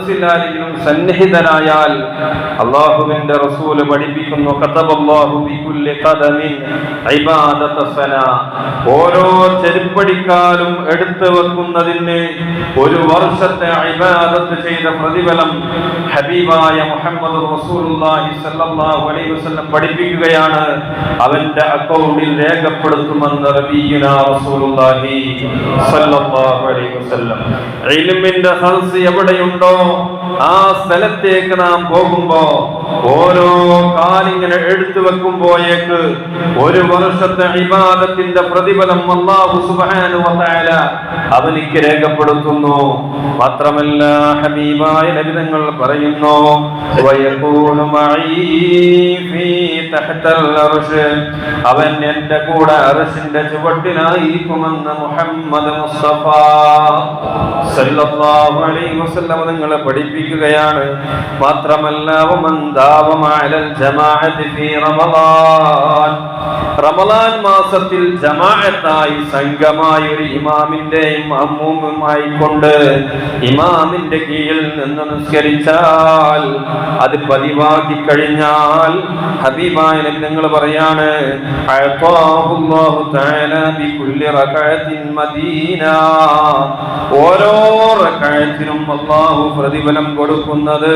മനസ്സിലാരെങ്കിലും സന്നിഹിതനായാൽ അള്ളാഹുവിന്റെ റസൂൽ പഠിപ്പിക്കുന്നു. ഓരോ ചെരുപ്പടിക്കാലും എടുത്തു വെക്കുന്നതിന് ഒരു വർഷത്തെ ഇബാദത്ത് ചെയ്ത പ്രതിഫലം ഹബീബായ മുഹമ്മദ് റസൂലുള്ളാഹി അലൈഹി വസല്ലം പഠിപ്പിക്കുകയാണ്. അവന്റെ അക്കൗണ്ടിൽ രേഖപ്പെടുത്തുമെന്ന് റബീന റസൂലുള്ളാഹി അലൈഹി വസല്ലം. എവിടെയുണ്ടോ? ആ സ്ഥലത്തേക്ക് നാം പോകുമ്പോ ഓരോ കാലിങ്ങനെ എടുത്തു വെക്കുമ്പോയേക്ക് ഒരു വർഷത്തെ ഇബാദത്തിന്റെ പ്രതിഫലം അല്ലാഹു സുബാനു വ തആല അവനിക്ക് രേഖപ്പെടുത്തുന്നു. മാത്രമല്ല ഹബീബായ നബി തങ്ങൾ പറയുന്നു അവൻ എന്റെ കൂടെ അർശിന്റെ ചുവട്ടിലായിരിക്കുമെന്ന് മുഹമ്മദ് മുസ്തഫ. വസല്ലം നിങ്ങളെ പഠിപ്പിക്കുകയാണ്. മാത്രമല്ല റമലാൻ മാസത്തിൽ ജമാഅത്തായി സംഘമായി ഒരു ഇമാമിന്റെയും അമ്മൂമ്മുമായി കൊണ്ട് ഇമാമിന്റെ കീഴിൽ നിന്ന് നിസ്കരിച്ചാൽ അത് പതിവാക്കി കഴിഞ്ഞാൽ ഹബീബായ നബി നിങ്ങൾ പറയാണ് ഓരോ റകഅത്തിനും അല്ലാഹു പ്രതിഫലം കൊടുക്കുന്നത്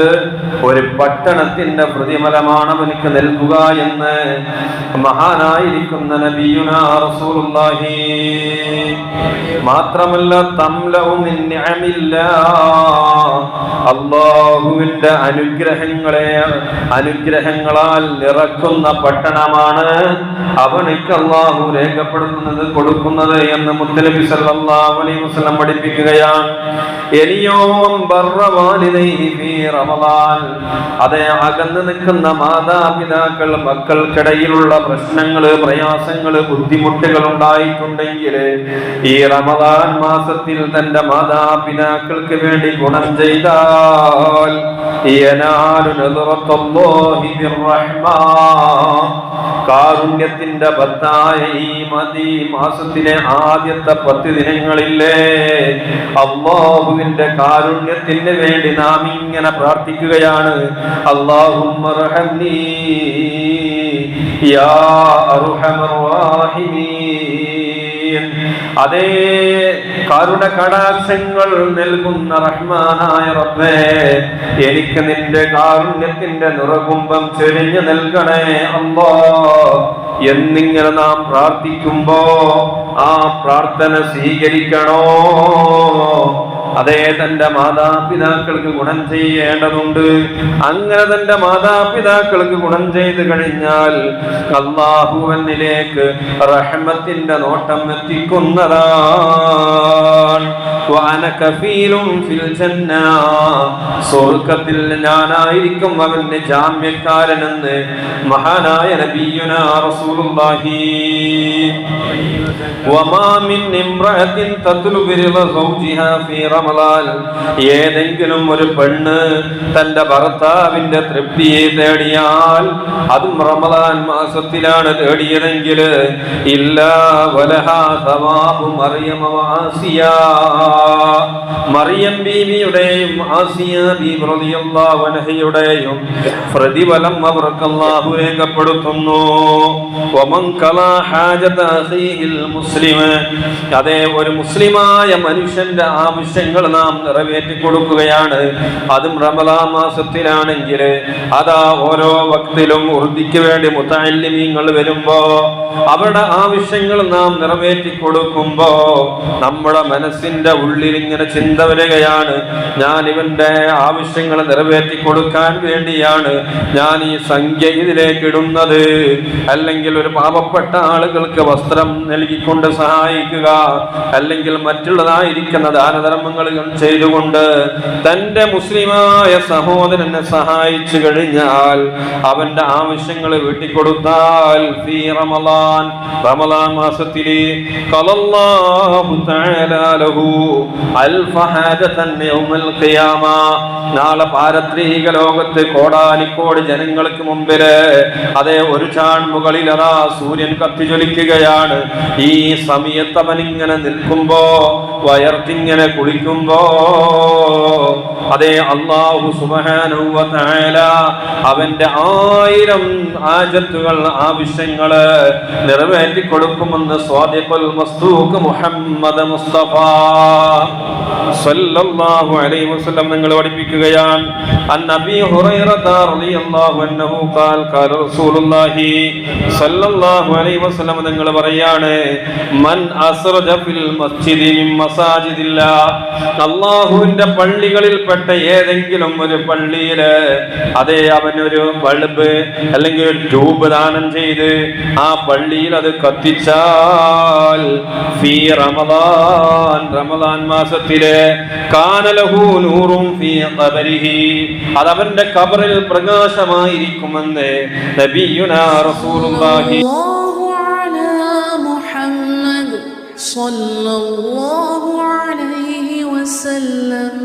ഒരു പട്ടണത്തിന്റെ പ്രതിഫലമാണ് അവനിക്ക് നൽകുക എന്ന് മഹാനായിരിക്കുന്ന നബിയുനാ റസൂലുള്ളാഹി. മാത്രമല്ല തംലവും അള്ളാഹുവിന്റെ അനുഗ്രഹങ്ങളെ അനുഗ്രഹങ്ങളാൽ നിറക്കുന്ന പട്ടണമാണ്. അവനിക്ക് അള്ളാഹു രേഖപ്പെടുത്തുന്നത് കൊടുക്കുന്നത് എന്ന് മുത്തലബി സല്ലല്ലാഹു അലൈഹി പഠിപ്പിക്കുകയാണ്. അതെ അകന്ന് നിൽക്കുന്ന മാതാപിതാക്കൾ മക്കൾക്കിടയിലുള്ള പ്രശ്നങ്ങൾ പ്രയാസങ്ങൾ ബുദ്ധിമുട്ടുകൾ ഉണ്ടായിട്ടുണ്ടെങ്കിൽ ഈ റമദാൻ മാസത്തിൽ തന്റെ മാതാപിതാക്കൾക്ക് വേണ്ടി ഗുണം ചെയ്താൽ കാരുണ്യത്തിന്റെ പത്തായ ഈ മതി മാസത്തിലെ ആദ്യത്തെ പത്ത് ദിനങ്ങളില്ലേ അള്ളാഹുവിന്റെ കാരുണ്യത്തിന് വേണ്ടി നാം ഇങ്ങനെ പ്രാർത്ഥിക്കുകയാണ്. അള്ളാഹു യാ അർഹമർ അതേ കരുണ കടാക്ഷങ്ങൾ നൽകുന്ന റഹ്മാനായ റബ്ബേ എനിക്ക് നിന്റെ കാരുണ്യത്തിന്റെ നിറകുംഭം ചെരിഞ്ഞു നൽകണേ അല്ലോ എന്നിങ്ങനെ നാം പ്രാർത്ഥിക്കുമ്പോ ആ പ്രാർത്ഥന സ്വീകരിക്കണോ? അതേ തന്റെ മാതാപിതാക്കൾക്ക് ഗുണം ചെയ്യേണ്ടതുണ്ട്. അങ്ങനെ തന്റെ മാതാപിതാക്കൾക്ക് ഗുണം ചെയ്ത് കഴിഞ്ഞാൽ അള്ളാഹുവനിലേക്ക് റഹ്മത്തിന്റെ നോട്ടം എത്തിക്കുന്നതാണ്. സ്വർഗത്തിൽ ഞാനായിരിക്കും അവന്റെ ജാമ്യക്കാരനെന്ന് മഹാനായ നബിയുന റസൂലുള്ളാഹി. വമാ മിൻ ഇംറഅത്തിൻ തത്ലു റിള സൗജിഹാ ഫീ റമളാൻ ഏതെങ്കിലും ഒരു പെണ്ണ് തന്റെ ഭർത്താവിന്റെ തൃപ്തിയെ തേടിയാൽ അതും റമലാൻ മാസത്തിലാണ് തേടിയതെങ്കിൽ ഇല്ല വലഹാ സവാബു മറിയം ബീവിയുടെയും ആസിയ ബീബി റളിയല്ലാഹു പ്രതിഫലം അവർക്ക് അല്ലാഹു രേഖപ്പെടുത്തുന്നു മുസ്ലിം അതേ ഒരു മുസ്ലിമായ മനുഷ്യന്റെ ആവശ്യങ്ങൾ നാം നിറവേറ്റി കൊടുക്കുകയാണ്. അതും റമലാ മാസത്തിലാണെങ്കിൽ അതാ ഓരോ വക്തിലും ഉറുദിക്ക് വേണ്ടി മുത്താലിമീങ്ങൾ വരുമ്പോ അവരുടെ ആവശ്യങ്ങൾ നാം നിറവേറ്റി കൊടുക്കുമ്പോ നമ്മുടെ മനസ്സിന്റെ ഉള്ളിൽ ഇങ്ങനെ ചിന്ത വരികയാണ്. ഞാൻ ഇവന്റെ ആവശ്യങ്ങൾ നിറവേറ്റി കൊടുക്കാൻ വേണ്ടിയാണ് ഞാൻ ഈ സംഖ്യ ഇതിലേക്ക് ഇടുന്നത്. അല്ലെങ്കിൽ ഒരു പാവപ്പെട്ട ആളുകൾക്ക് വസ്ത്രം നൽകിക്കൊണ്ട് സഹായിക്കുക. അല്ലെങ്കിൽ മറ്റുള്ളതായിരിക്കുന്ന ദാനധർമ്മങ്ങൾ ചെയ്തുകൊണ്ട് തന്റെ മുസ്ലിമായ സഹോദരനെ സഹായിച്ചു കഴിഞ്ഞാൽ അവന്റെ ആവശ്യങ്ങൾ വീട്ടിക്കൊടുത്താൽ ഫീ റമളാൻ റമളാൻ ഖലല്ലാഹു തആല ലഹു ഖിയാമ. നാളെ പാരത്രീക ലോകത്ത് കോടാനിക്കോടി ജനങ്ങൾക്ക് മുമ്പിൽ അതേ ഒരു ചാൺ മുകളിൽ അതാ സൂര്യൻ കത്തിജ്വലിക്കുകയാണ്. ഈ സമയത്ത് അവൻ ഇങ്ങനെ നിൽക്കുമ്പോ വയർത്തിങ്ങനെ കുളിക്കുമ്പോ അതെ അള്ളാഹു സുബഹാനുവല അവന്റെ ആയിരം ആജത്തുകൾ ആവശ്യങ്ങൾ നിറവേറ്റി കൊടുക്കുമെന്ന് സ്വാദിഖുൽ മുഹമ്മദ് മുസ്തഫ സല്ലല്ലാഹു അലൈഹി നിങ്ങൾ പഠിപ്പിക്കുകയാണ്. റളിയല്ലാഹു അൻഹു റസൂലുള്ളാഹി സല്ലല്ലാഹു അലൈഹി വസല്ലം പറയാണ് മൻ അസ്റജ ഫിൽ മസ്ജിദി അല്ലാഹുവിന്റെ പള്ളികളിൽപ്പെട്ട ഏതെങ്കിലും ഒരു പള്ളിയില് അതേ അവനൊരു ബൾബ് അല്ലെങ്കിൽ ഒരു ട്യൂബ് ദാനം ചെയ്ത് ആ പള്ളിയിൽ അത് കത്തിച്ചാൽ ഫീ റമദാൻ റമദാൻ മാസത്തില് കാനലഹു നൂറും ഫീ ഖബരിഹി അത് അവന്റെ കബറിൽ പ്രകാശമായിരിക്കുമെന്ന് നബിയുനാ റസൂലുള്ളാഹി الله على محمد صلى الله عليه وسلم.